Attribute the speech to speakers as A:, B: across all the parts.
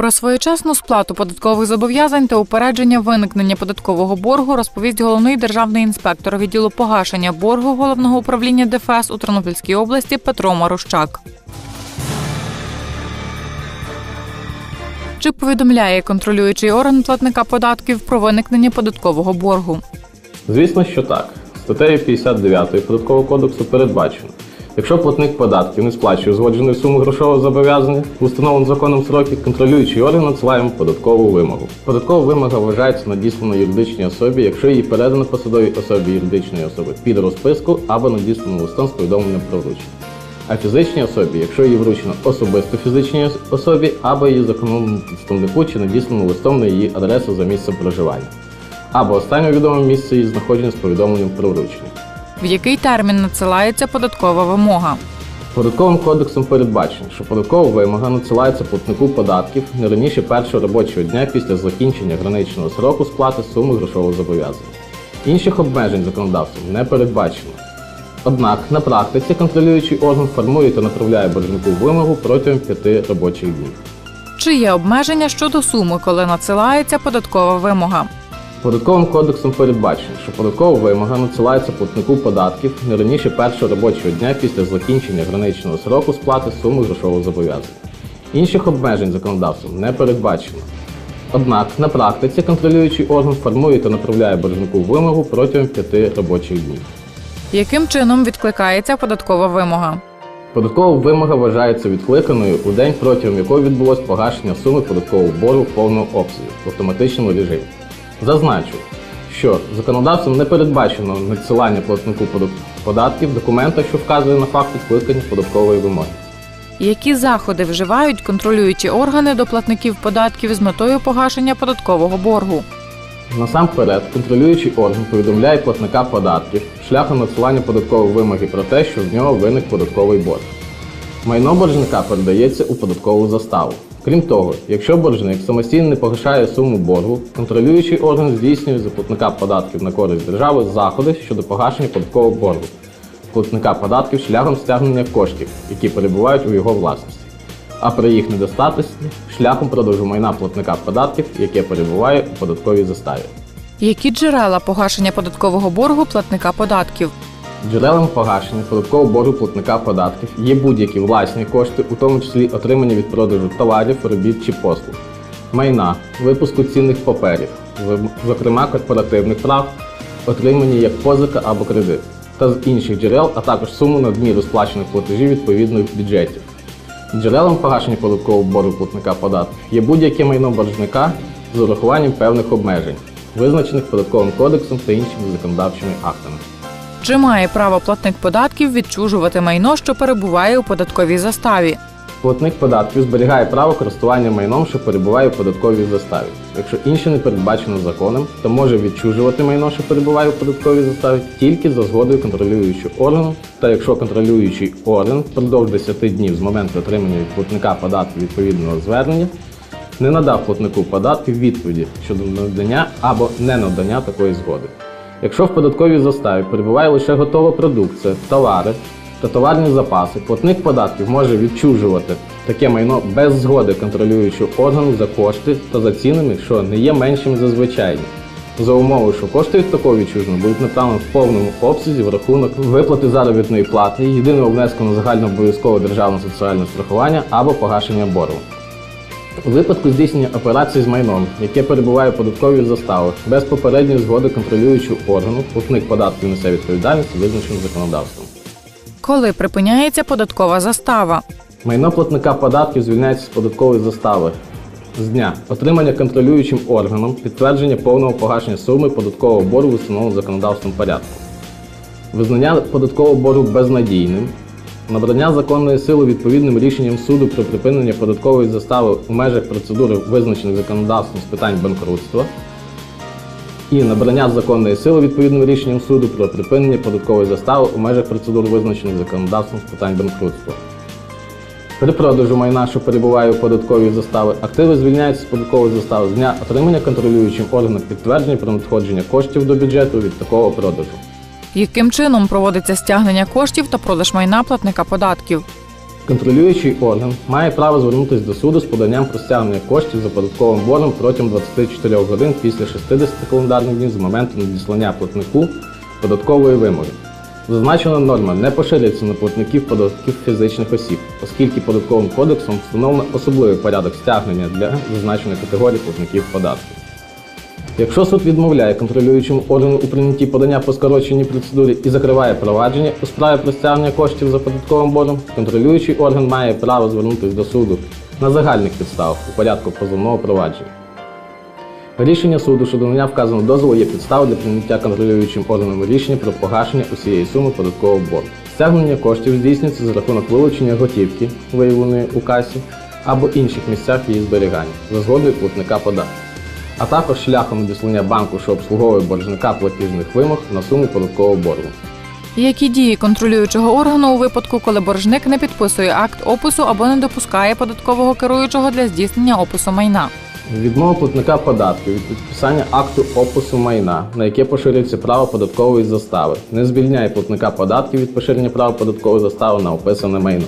A: Про своєчасну сплату податкових зобов'язань та упередження виникнення податкового боргу розповість головний державний інспектор відділу погашення боргу головного управління ДФС у Тернопільській області Петро Марущак. Чи повідомляє контролюючий орган платника податків про виникнення податкового боргу?
B: Звісно, що так. Статтею 59 Податкового кодексу передбачено, якщо платник податків не сплачує узгодженої суми грошового зобов'язання в установленому законом строки, контролюючий орган надсилає йому податкову вимогу. Податкова вимога вважається надіслана юридичній особі, якщо її передано посадовій особі юридичної особи під розписку або надіслано листом з повідомленням про вручення. А фізичній особі, якщо її вручено особисто фізичній особі або її законному представнику чи надіслано листом на її адресу за місцем проживання або останнє відоме місце її знаходження з повідомленням про вручення.
A: В який термін надсилається податкова вимога?
B: Податковим кодексом передбачено, що податкова вимога надсилається платнику податків не раніше першого робочого дня після закінчення граничного сроку сплати суми грошового зобов'язання. Інших обмежень законодавством не передбачено. Однак на практиці контролюючий орган формує та направляє боржнику вимогу протягом п'яти робочих днів.
A: Чи є обмеження щодо суми, коли надсилається податкова вимога?
B: Податковим кодексом передбачено, що податкова вимога надсилається платнику податків не раніше першого робочого дня після закінчення граничного сроку сплати суми грошового зобов'язання. Інших обмежень законодавством не передбачено. Однак на практиці контролюючий орган формує та направляє боржнику вимогу протягом п'яти робочих днів.
A: Яким чином відкликається податкова вимога?
B: Податкова вимога вважається відкликаною у день, протягом якого відбулось погашення суми податкового боргу в повному обсязі в автоматичному режимі. Зазначу, що законодавством не передбачено надсилання платнику податків документа, що вказує на факт відкликання податкової вимоги.
A: Які заходи вживають контролюючі органи до платників податків з метою погашення податкового боргу?
B: Насамперед, контролюючий орган повідомляє платника податків шляхом надсилання податкової вимоги про те, що в нього виник податковий борг. Майно боржника передається у податкову заставу. Крім того, якщо боржник самостійно не погашає суму боргу, контролюючий орган здійснює за платника податків на користь держави заходи щодо погашення податкового боргу платника податків шляхом стягнення коштів, які перебувають у його власності, а при їх недостатності шляхом продажу майна платника податків, яке перебуває у податковій заставі.
A: Які джерела погашення податкового боргу платника податків?
B: Джерелом погашення податкового боргу платника податків є будь-які власні кошти, у тому числі отримані від продажу товарів, робіт чи послуг, майна, випуску цінних паперів, зокрема корпоративних прав, отримані як позика або кредит, та з інших джерел, а також суму надміру сплачених платежів відповідних бюджетів. Джерелом погашення податкового боргу платника податків є будь-яке майно боржника з урахуванням певних обмежень, визначених податковим кодексом та іншими законодавчими актами.
A: Чи має право платник податків відчужувати майно, що перебуває у податковій заставі?
B: Платник податків зберігає право користування майном, що перебуває у податковій заставі. Якщо інше не передбачено законом, то може відчужувати майно, що перебуває у податковій заставі, тільки за згодою контролюючого органу, та якщо контролюючий орган впродовж 10 днів з моменту отримання від платника податків відповідного звернення не надав платнику податків відповіді щодо надання або ненадання такої згоди. Якщо в податковій заставі перебуває лише готова продукція, товари та товарні запаси, платник податків може відчужувати таке майно без згоди контролюючого органу за кошти та за цінами, що не є меншими за звичайні. За умови, що кошти від такого відчуження будуть направлені в повному обсязі в рахунок виплати заробітної плати, єдиного внеску на загальнообов'язкове державне соціальне страхування або погашення боргу. У випадку здійснення операцій з майном, яке перебуває в податковій заставі, без попередньої згоди контролюючого органу, платник податків несе відповідальність, визначену законодавством.
A: Коли припиняється податкова застава?
B: Майно платника податків звільняється з податкової застави з дня отримання контролюючим органом підтвердження повного погашення суми податкового боргу в установленому законодавством порядку, визнання податкового боргу безнадійним, набрання законної сили відповідним рішенням суду про припинення податкової застави у межах процедури, визначених законодавством з питань банкрутства, і набрання законної сили відповідним рішенням суду про припинення податкової застави у межах процедур, визначених законодавством з питань банкрутства. При продажу майна, що перебуває у податковій заставі, активи звільняються з податкової застави з дня отримання контролюючим органом підтвердження про надходження коштів до бюджету від такого продажу.
A: Яким чином проводиться стягнення коштів та продаж майна платника податків?
B: Контролюючий орган має право звернутися до суду з поданням про стягнення коштів за податковим боргом протягом 24 годин після 60 календарних днів з моменту надіслання платнику податкової вимоги. Зазначена норма не поширюється на платників податків фізичних осіб, оскільки податковим кодексом встановлено особливий порядок стягнення для зазначеної категорії платників податків. Якщо суд відмовляє контролюючому органу у прийнятті подання по скороченій процедурі і закриває провадження у справі про стягнення коштів за податковим боргом, контролюючий орган має право звернутися до суду на загальних підставах у порядку позовного провадження. Рішення суду щодо надання вказаного дозволу є підставою для прийняття контролюючим органом рішення про погашення усієї суми податкового боргу. Стягнення коштів здійснюється за рахунок вилучення готівки, виявленої у касі, або інших місцях її зберігання за згодою платника податків а також шляхом надіслання банку, що обслуговує боржника платіжних вимог на суму податкового боргу.
A: Які дії контролюючого органу у випадку, коли боржник не підписує акт опису або не допускає податкового керуючого для здійснення опису майна?
B: Відмова платника податків від підписання акту опису майна, на яке поширюється право податкової застави, не звільняє платника податків від поширення права податкової застави на описане майно.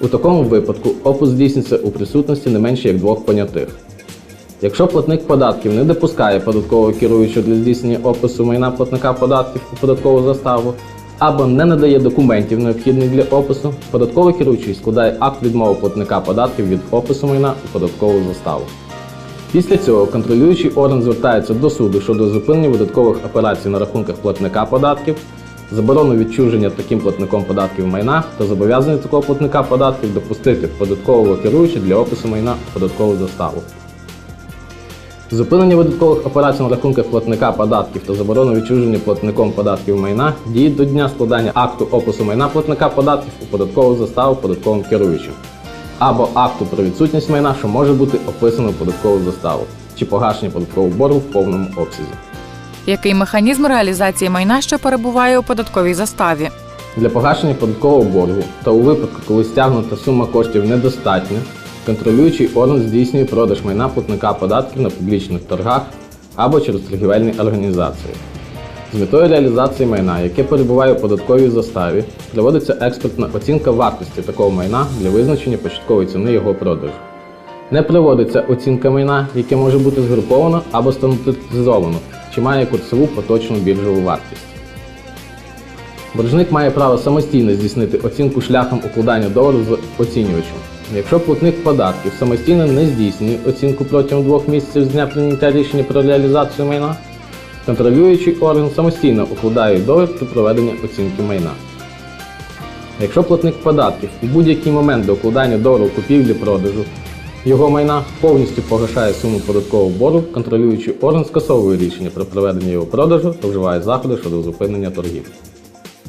B: У такому випадку опис здійснюється у присутності не менше як двох понятих. Якщо платник податків не допускає податкового керуючого для здійснення опису майна платника податків у податкову заставу або не надає документів необхідних для опису, податковий керуючий складає акт відмови платника податків від опису майна у податкову заставу. Після цього контролюючий орган звертається до суду щодо зупинення видаткових операцій на рахунках платника податків, заборону відчуження таким платником податків майна та зобов'язання такого платника податків допустити податкового керуючого для опису майна у податкову заставу. Зупинення видаткових операцій на рахунках платника податків та заборона відчуження платником податків майна діють до дня складання акту опису майна платника податків у податкову заставу податковим керуючим або акту про відсутність майна, що може бути описано в податкову заставу чи погашення податкового боргу в повному обсязі.
A: Який механізм реалізації майна, що перебуває у податковій заставі?
B: Для погашення податкового боргу та у випадку, коли стягнута сума коштів недостатня, контролюючий орган здійснює продаж майна платника податків на публічних торгах або через торгівельні організації. З метою реалізації майна, яке перебуває у податковій заставі, проводиться експертна оцінка вартості такого майна для визначення початкової ціни його продажу. Не проводиться оцінка майна, яке може бути згруповано або стандартизовано, чи має курсову поточну біржову вартість. Боржник має право самостійно здійснити оцінку шляхом укладання договору з оцінювачем. Якщо платник податків самостійно не здійснює оцінку протягом двох місяців з дня прийняття рішення про реалізацію майна, контролюючий орган самостійно укладає договір про проведення оцінки майна. Якщо платник податків у будь-який момент до укладання договору купівлі-продажу його майна повністю погашає суму податкового боргу, контролюючий орган скасовує рішення про проведення його продажу та вживає заходи щодо зупинення торгів.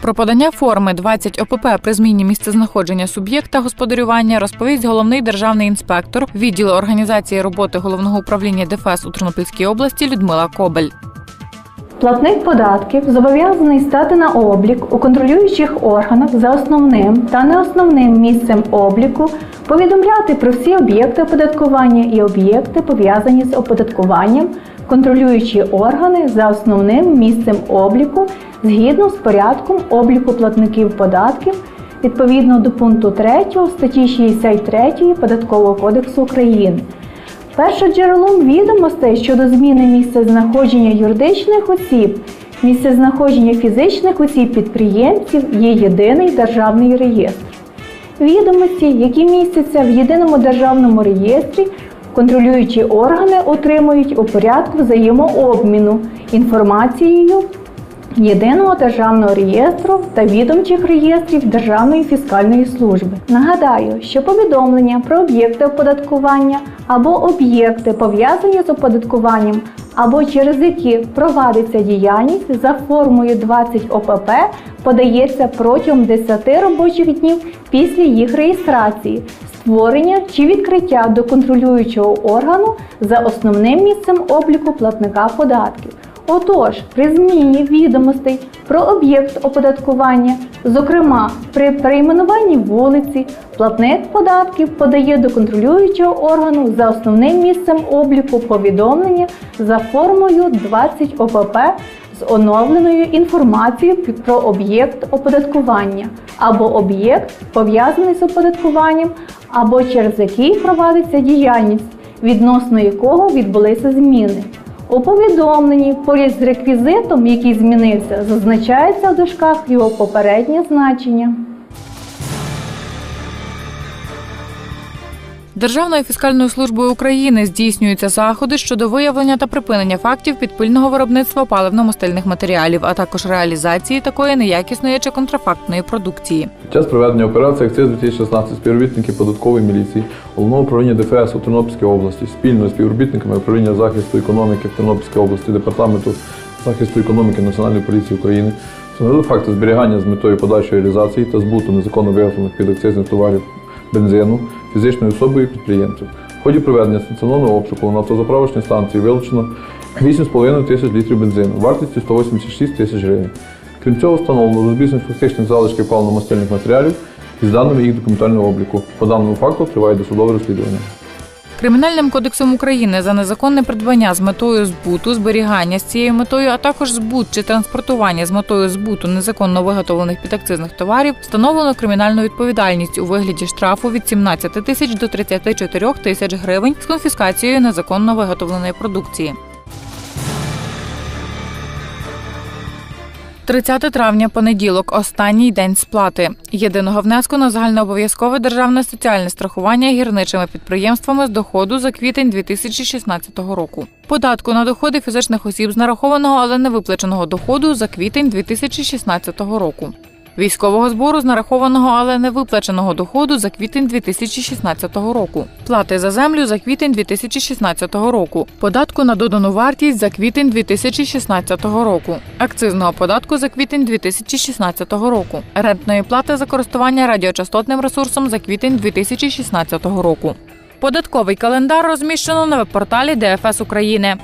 A: Про подання форми 20 ОПП при зміні місцезнаходження суб'єкта господарювання розповість головний державний інспектор відділу організації роботи головного управління ДФС у Тернопільській області Людмила Кобель.
C: Платник податків зобов'язаний стати на облік у контролюючих органах за основним та неосновним місцем обліку, повідомляти про всі об'єкти оподаткування і об'єкти, пов'язані з оподаткуванням, контролюючі органи за основним місцем обліку згідно з порядком обліку платників податків відповідно до пункту 3 статті 63 Податкового кодексу України. Першоджерелом відомостей щодо зміни місця знаходження юридичних осіб, місце знаходження фізичних осіб підприємців є єдиний державний реєстр. Відомості, які містяться в єдиному державному реєстрі, контролюючі органи отримують у порядку взаємообміну інформацією Єдиного державного реєстру та відомчих реєстрів Державної фіскальної служби. Нагадаю, що повідомлення про об'єкти оподаткування або об'єкти пов'язані з оподаткуванням або через які провадиться діяльність за формою 20 ОПП, подається протягом 10 робочих днів після їх реєстрації, створення чи відкриття до контролюючого органу за основним місцем обліку платника податків. Отож, при зміні відомостей про об'єкт оподаткування, зокрема при перейменуванні вулиці, платник податків подає до контролюючого органу за основним місцем обліку повідомлення за формою 20 ОПП з оновленою інформацією про об'єкт оподаткування або об'єкт, пов'язаний з оподаткуванням, або через який провадиться діяльність, відносно якого відбулися зміни. У повідомленні поряд з реквізитом, який змінився, зазначається в дужках його попереднє значення.
A: Державною фіскальною службою України здійснюються заходи щодо виявлення та припинення фактів підпильного виробництва паливно-мастильних матеріалів, а також реалізації такої неякісної чи контрафактної продукції.
D: Під час проведення операції «Акциз 2016 співробітники податкової міліції головного управління ДФС у Тернопільській області спільно з співробітниками управління захисту економіки в Тернопільській області департаменту захисту економіки Національної поліції України встановили факти зберігання з метою подальшої реалізації та збуту незаконно виготовлених підакцизних товарів бензину фізичною особою підприємців. В ході проведення станціонного обшуку на автозаправочній станції вилучено 8,5 тисяч літрів бензину вартістю 186 тисяч гривень. Крім цього, встановлено розбіжність фактичних залишків паливно-мастильних матеріалів із даними їх документального обліку. По даному факту триває досудове розслідування.
A: Кримінальним кодексом України за незаконне придбання з метою збуту, зберігання з цією метою, а також збут чи транспортування з метою збуту незаконно виготовлених підакцизних товарів встановлено кримінальну відповідальність у вигляді штрафу від 17 тисяч до 34 тисяч гривень з конфіскацією незаконно виготовленої продукції. 30 травня, понеділок, останній день сплати єдиного внеску на загальнообов'язкове державне соціальне страхування гірничими підприємствами з доходу за квітень 2016 року. Податку на доходи фізичних осіб з нарахованого, але не виплаченого доходу за квітень 2016 року. Військового збору з нарахованого, але не виплаченого доходу за квітень 2016 року. Плати за землю за квітень 2016 року. Податку на додану вартість за квітень 2016 року. Акцизного податку за квітень 2016 року. Рентної плати за користування радіочастотним ресурсом за квітень 2016 року. Податковий календар розміщено на веб-порталі ДФС України.